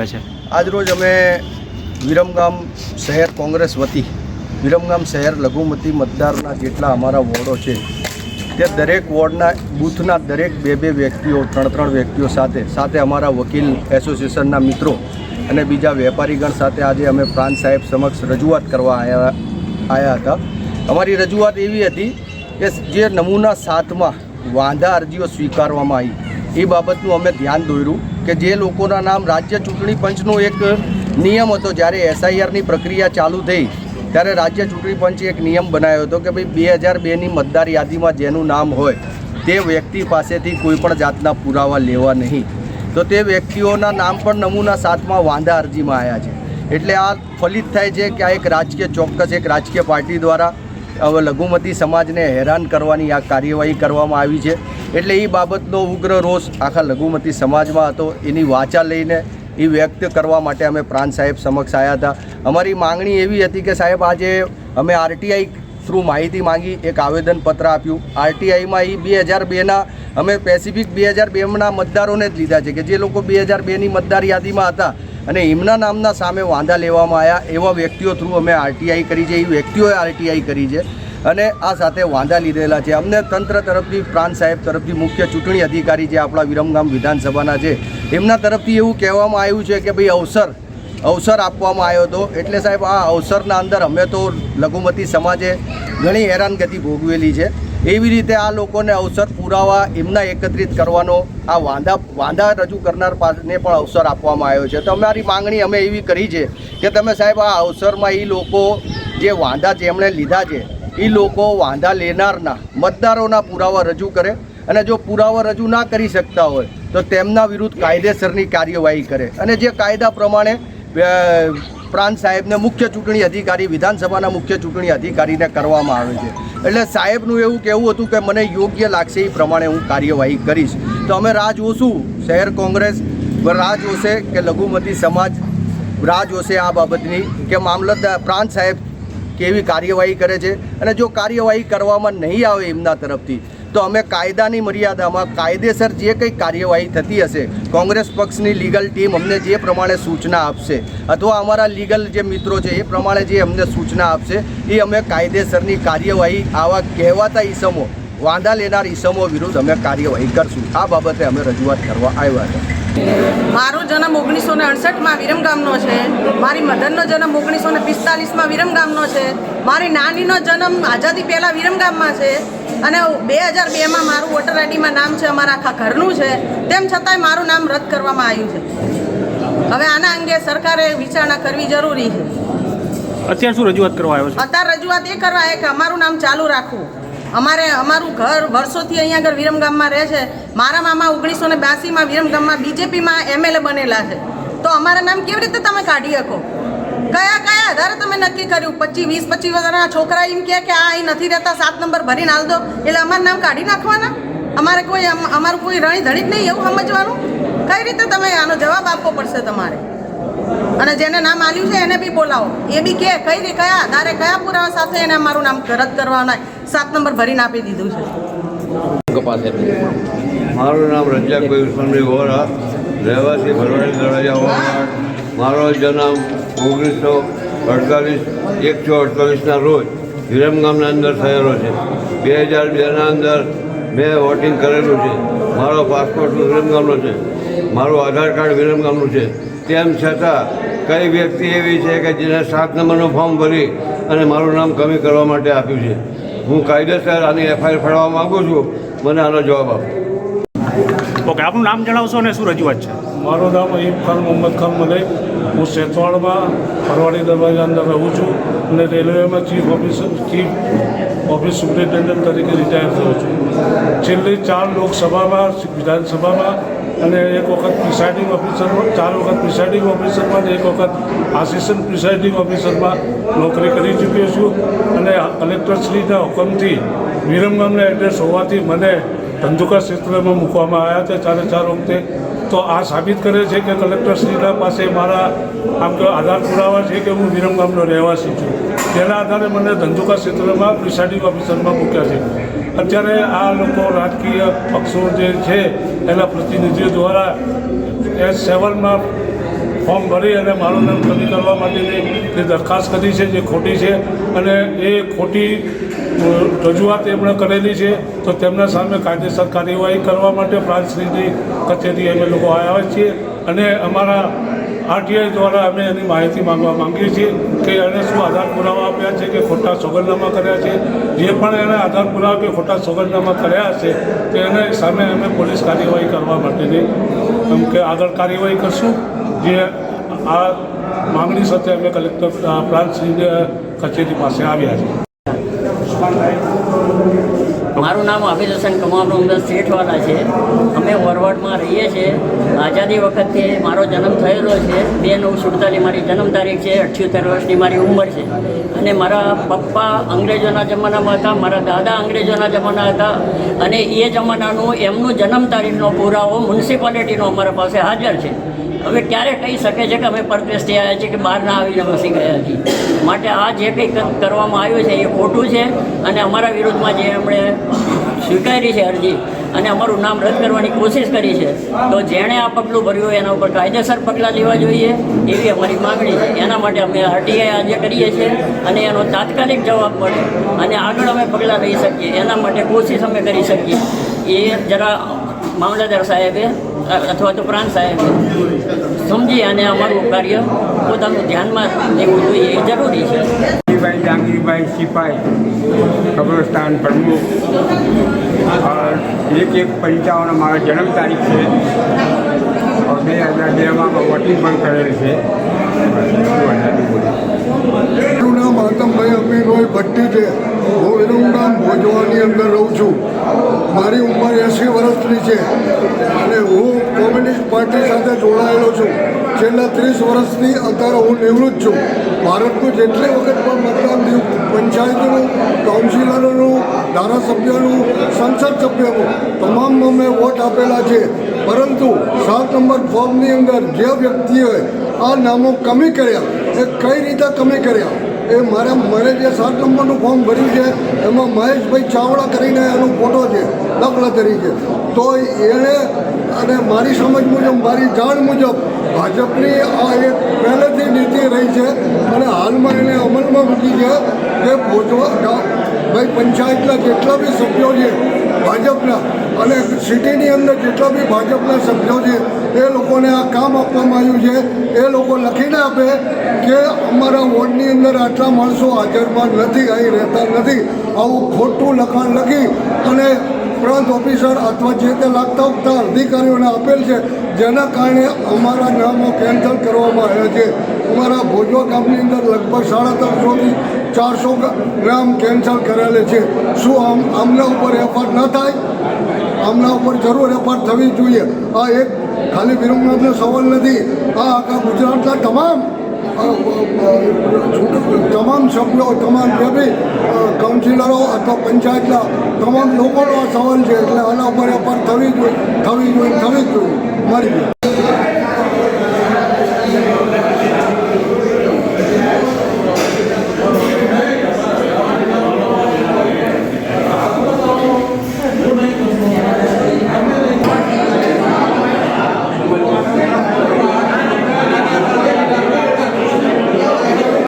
આપે છે? આજરોજ અમે વિરમગામ શહેર કોંગ્રેસ વતી, વિરમગામ શહેર લઘુમતી મતદારના જેટલા અમારા વોર્ડો છે, તે દરેક વોર્ડના, બૂથના દરેક બે બે વ્યક્તિઓ, ત્રણ ત્રણ વ્યક્તિઓ સાથે સાથે અમારા વકીલ એસોસિએશનના મિત્રો અને બીજા વેપારીગણ સાથે આજે અમે પ્રાંત સાહેબ સમક્ષ રજૂઆત કરવા આવ્યા આવ્યા હતા. અમારી રજૂઆત એવી હતી કે જે નમૂના સાતમાં વાંધા અરજીઓ સ્વીકારવામાં આવી, એ બાબતનું અમે ધ્યાન દોર્યું. કે જે લોકોના નામ રાજ્ય ચૂંટણી પંચનો એક નિયમ હતો, જ્યારે એસઆઈઆરની પ્રક્રિયા ચાલુ થઈ, ત્યારે રાજ્ય ચૂંટણી પંચે એક નિયમ બનાવ્યો હતો કે ભાઈ બે હજાર બેની મતદાર યાદીમાં જેનું નામ હોય, તે વ્યક્તિ પાસેથી કોઈપણ જાતના પુરાવા લેવા નહીં. તો તે વ્યક્તિઓના નામ પણ નમૂના સાતમાં વાંધા અરજીમાં આવ્યા છે. એટલે આ ફલિત થાય છે કે આ એક રાજકીય ચોક્કસ એક રાજકીય પાર્ટી દ્વારા હવે લઘુમતી સમાજને હેરાન કરવાની આ કાર્યવાહી કરવામાં આવી છે. એટલે એ બાબતનો ઉગ્ર રોષ આખા લઘુમતી સમાજમાં હતો. એની વાચા લઈને એ વ્યક્ત કરવા માટે અમે પ્રાંત સાહેબ સમક્ષ આવ્યા હતા. અમારી માંગણી એવી હતી કે સાહેબ આજે અમે આરટીઆઈ થ્રુ માહિતી માંગી એક આવેદનપત્ર આપ્યું. આરટીઆઈમાં એ બે હજાર બેના અમે પેસિફિક બે હજાર બેના મતદારોને જ લીધા છે કે જે લોકો બે હજાર બેની મતદાર યાદીમાં હતા અને એમના નામના સામે વાંધા લેવામાં આવ્યા એવા વ્યક્તિઓ થ્રુ અમે આરટીઆઈ કરી છે. એ વ્યક્તિઓએ આરટીઆઈ કરી છે. અને આ સાથે વાંધા લીધેલા છે. અમને તંત્ર તરફથી, પ્રાંત સાહેબ તરફથી મુખ્ય ચૂંટણી અધિકારી જે આપણા વિરમગામ વિધાનસભાના છે, એમના તરફથી એવું કહેવામાં આવ્યું છે કે ભાઈ અવસર અવસર આપવામાં આવ્યો હતો. એટલે સાહેબ, આ અવસરના અંદર અમે તો લઘુમતી સમાજે ઘણી હેરાનગતિ ભોગવેલી છે. એવી રીતે આ લોકોને અવસર પુરાવા એમના એકત્રિત કરવાનો, આ વાંધા વાંધા રજૂ કરનાર પાસને પણ અવસર આપવામાં આવ્યો છે. તો અમારી માંગણી અમે એવી કરી છે કે તમે સાહેબ, આ અવસરમાં એ લોકો જે વાંધા જેમણે લીધા છે એ લોકો વાંધા લેનારના મતદારોના પુરાવા રજૂ કરે અને જો પુરાવા રજૂ ના કરી શકતા હોય તો તેમના વિરુદ્ધ કાયદેસરની કાર્યવાહી કરે. અને જે કાયદા પ્રમાણે પ્રાંત સાહેબને મુખ્ય ચૂંટણી અધિકારી, વિધાનસભાના મુખ્ય ચૂંટણી અધિકારીને કરવામાં આવે છે. એટલે સાહેબનું એવું કહેવું હતું કે મને યોગ્ય લાગશે એ પ્રમાણે હું કાર્યવાહી કરીશ. તો અમે રાહ જોશું, શહેર કોંગ્રેસ રાહ જોશે કે લઘુમતી સમાજ, રાહ જોશે આ બાબતની કે મામલતદાર, પ્રાંત સાહેબ કેવી કાર્યવાહી કરે છે અને જો કાર્યવાહી કરવામાં નહીં આવે એમના તરફથી, તો અમે કાયદાની મર્યાદામાં કાયદેસર જે કંઈ કાર્યવાહી થતી હશે, કોંગ્રેસ પક્ષની લીગલ ટીમ અમને જે પ્રમાણે સૂચના આપશે, અથવા અમારા લીગલ જે મિત્રો છે એ પ્રમાણે જે અમને સૂચના આપશે, એ અમે કાયદેસરની કાર્યવાહી આવા કહેવાતા ઈસમો, વાંધા લેનાર ઈસમો વિરુદ્ધ અમે કાર્યવાહી કરશું. આ બાબતે અમે રજૂઆત કરવા આવ્યા હતા મારો જન્મ ઓગણીસો ને અડસઠમાં વિરમગામનો છે. મારી મધરનો જન્મ ઓગણીસો ને પિસ્તાલીસમાં વિરમગામનો છે. મારી નાનીનો જન્મ આઝાદી પહેલાં વિરમગામમાં છે અને બે હજાર બેમાં મારું વોટર આઈડીમાં નામ છે અમારા આખા ઘરનું છે. તેમ છતાંય મારું નામ રદ કરવામાં આવ્યું છે. હવે આના અંગે સરકારે વિચારણા કરવી જરૂરી છે. અત્યારે શું રજૂઆત કરવા આવ્યો છે? અત્યારે રજૂઆત એ કરવા કે અમારું નામ ચાલુ રાખવું. અમારે અમારું ઘર વર્ષોથી અહીંયા આગળ વિરમગામમાં રહે છે. મારા મામા ઓગણીસો ને બ્યાસીમાં વિરમગામમાં બીજેપીમાં એમએલએ બનેલા છે. તો અમારા નામ કેવી રીતે તમે કાઢી શકો? કયા કયા આધારે તમે નક્કી કર્યું? પચીસ, વીસ, પચીસ વર્ષના છોકરા એમ કહે કે આ અહીં નથી રહેતા, સાત નંબર ભરીને હાલ દો. એટલે અમારું નામ કાઢી નાખવાના? અમારે કોઈ, અમારું કોઈ રણી ધણી જ નહીં એવું સમજવાનું? કઈ રીતે તમે આનો જવાબ આપવો પડશે તમારે? અને જેને નામ આવ્યું છે એને બી બોલાવો. એ બી કે કઈ રીતે કયા? તારે કયા પુરાવા સાથે એને મારું નામ રદ કરવાના સાત નંબર ભરીને આપી દીધું છે. મારું નામ રજાકભાઈ ઉસ્માનભાઈ વોરા રહેવાસી ભરવાડી દરવાજા વોરાડ મારો જન્મ ઓગણીસો અડતાલીસ એકસો અડતાલીસના રોજ વિરમગામના અંદર થયેલો છે. બે હજાર બેના અંદર મેં વોટિંગ કરેલું છે. મારો પાસપોર્ટ વિરમગામનો છે. મારું આધાર કાર્ડ વિરમગામનું છે. તેમ છતાં કઈ વ્યક્તિ એવી છે કે જેને સાત નંબરનું ફોર્મ ભરી અને મારું નામ કમી કરવા માટે આપ્યું છે? હું કાયદેસર આની એફઆઈઆર ફાળવા માગું છું. મને આનો જવાબ આપો. ઓકે આપનું નામ જણાવશો અને શું રજૂઆત છે? મારું નામ અયુબ ખાન મોહમ્મદ ખાન મલે. હું સેતવાડમાં ફરવાડી દરવાજા અંદર રહું છું અને રેલવેમાં chief officer chief office superintendent તરીકે રિટાયર થયો છું. છેલ્લી ચાર લોકસભામાં વિધાનસભામાં અને એક વખત પ્રિસાઇડિંગ ઓફિસરમાં ચાર વખત પ્રિસાઇડિંગ ઓફિસરમાં અને એક વખત આસિસ્ટન્ટ પ્રિસાઇડિંગ ઓફિસરમાં નોકરી કરી ચૂક્યો છું. અને કલેક્ટરશ્રીના હુકમથી વિરમગામના એડ્રેસ હોવાથી મને ધંધુકા ક્ષેત્રમાં મૂકવામાં આવ્યા છે ચારે ચાર વખતે તો આ સાબિત કરે છે કે કલેક્ટરશ્રીના પાસે મારા, આમ તો આધાર પુરાવા છે કે હું વિરમગામનો રહેવાસી છું. તેના આધારે મને ધંધુકા ક્ષેત્રમાં પ્રિસાઇડિંગ ઓફિસરમાં મૂક્યા છે. અત્યારે આ લોકો રાજકીય પક્ષો જે છે, એના પ્રતિનિધિઓ દ્વારા એસ સેવનમાં ફોર્મ ભરી અને મારું નામ કમી કરવા માટેની જે દરખાસ્ત કરી છે, જે ખોટી છે, અને એ ખોટી રજૂઆત એમણે કરેલી છે, તો તેમના સામે કાયદેસર કાર્યવાહી કરવા માટે પ્રાંતશ્રીની કચેરી અમે લોકો આવ્યા છીએ અને અમારા આરટીઆઈ દ્વારા અમે એની માહિતી માંગવા માંગીએ છીએ કે એણે શું આધાર પુરાવા આપ્યા છે કે ખોટા સોગંદનામા કર્યા છે. જે પણ એને આધાર પુરાવા કે ખોટા સોગંદનામા કર્યા હશે, તો એને સામે અમે પોલીસ કાર્યવાહી કરવા માટેની, એમ કે આગળ કાર્યવાહી કરશું. જે આ માંગણી સાથે અમે કલેક્ટર પ્રાંતશ્રી કચેરી પાસે આવ્યા છીએ. મારું નામ હાફિઝ હસન કમાલ અંદર શેઠવાલા છે. અમે વરવાડમાં રહીએ છીએ. આઝાદી વખતે મારો જન્મ થયેલો છે. બે નવ સુડતાલીસ મારી જન્મ તારીખ છે. અઠ્યોતેર વર્ષની મારી ઉંમર છે. અને મારા પપ્પા અંગ્રેજોના જમાનામાં હતા, મારા દાદા અંગ્રેજોના જમાના હતા. અને એ જમાનાનું એમનું જન્મ તારીખનો પુરાવો મ્યુનિસિપાલિટીનો અમારા પાસે હાજર છે. હવે ક્યારે કહી શકે છે કે અમે પરદેશથી આવ્યા છીએ કે બહારના આવીને વસી ગયા છીએ? માટે આ જે કંઈ કરવામાં આવ્યું છે એ ખોટું છે અને અમારા વિરુદ્ધમાં જે એમણે સ્વીકારી છે અરજી અને અમારું નામ રદ કરવાની કોશિશ કરી છે, તો જેણે આ પગલું ભર્યું એના ઉપર કાયદેસર પગલાં લેવા જોઈએ એવી અમારી માગણી છે. એના માટે અમે આરટીઆઈ આજે કરીએ છીએ અને એનો તાત્કાલિક જવાબ મળે અને આગળ અમે પગલાં લઈ શકીએ. એના માટે કોશિશ અમે કરી શકીએ. એ જરા મામલતદાર સાહેબે અથવા તો પ્રાંત સાહેબ સમજી અને અમારું કાર્ય પોતાનું ધ્યાનમાં લેવું જોઈએ એ જરૂરી છે. ભાઈ જાંગીરભાઈ સિપાઈ કબ્રસ્તાન પ્રમુખ. એક એક પંચાવન મારો જન્મ તારીખ છે. બે હજાર બેમાં વોટિંગ પણ કરેલ છે. મારું નામ આતમભાઈ અમીરભાઈ ભટ્ટી છે. હું વિરમગામ ભોજવાની અંદર રહું છું. મારી ઉંમર એંસી વર્ષની છે અને હું કોમ્યુનિસ્ટ પાર્ટી સાથે જોડાયેલો છું. છેલ્લા ત્રીસ વર્ષથી અત્યારે હું નિવૃત્ત છું. ભારતનું જેટલી વખત પણ મતદાન પંચાયતનું, કાઉન્સિલરનું, ધારાસભ્યનું, સંસદ સભ્યનું, તમામમાં મેં વોટ આપેલા છે. પરંતુ સાત નંબર ફોર્મની અંદર જે વ્યક્તિએ આ નામો કમી કર્યા, એ કઈ રીતે કમી કર્યા? એ મારા મને જે સાત નંબરનું ફોર્મ ભર્યું છે, એમાં મહેશભાઈ ચાવડા કરીને એનો ફોટો દાખલા તરીકે તો એણે અને મારી સમજ મુજબ, મારી જાણ મુજબ ભાજપની આ એક પહેલેથી નીતિ રહી છે અને હાલમાં એને અમલમાં મૂકી છે કે ભોજવા ભાઈ પંચાયતના જેટલા બી સભ્યો છે ભાજપના અને સિટીની અંદર જેટલા બી ભાજપના સભ્યો છે, એ લોકોને આ કામ આપવામાં આવ્યું છે. એ લોકો લખીને આપે કે અમારા વોર્ડની અંદર આટલા માણસો હાજરમાં નથી, અહીં રહેતા નથી. આવું ખોટું લખાણ લખી અને પ્રાંત ઓફિસર અથવા જે તે લાગતા ઉગતા અધિકારીઓને આપેલ છે, જેના કારણે અમારા નામો કેન્સલ કરવામાં આવ્યા છે. અમારા ભોજવા ગામની અંદર લગભગ સાડા ત્રણસોથી ચારસો ગ્રામ કેન્સલ કરેલે છે. શું આમ આમના ઉપર એફઆર ન થાય? આમના ઉપર જરૂર એફઆર થવી જોઈએ. આ એક ખાલી વિરમનાથનો સવાલ નથી. આ આખા ગુજરાતના તમામ તમામ સભ્યો, તમામ જે બી કાઉન્સિલરો અથવા પંચાયતના તમામ લોકોનો આ સવાલ છે. એટલે આના ઉપર એફઆર થવી જોઈએ થવી જોઈએ થવી જોઈએ. મારી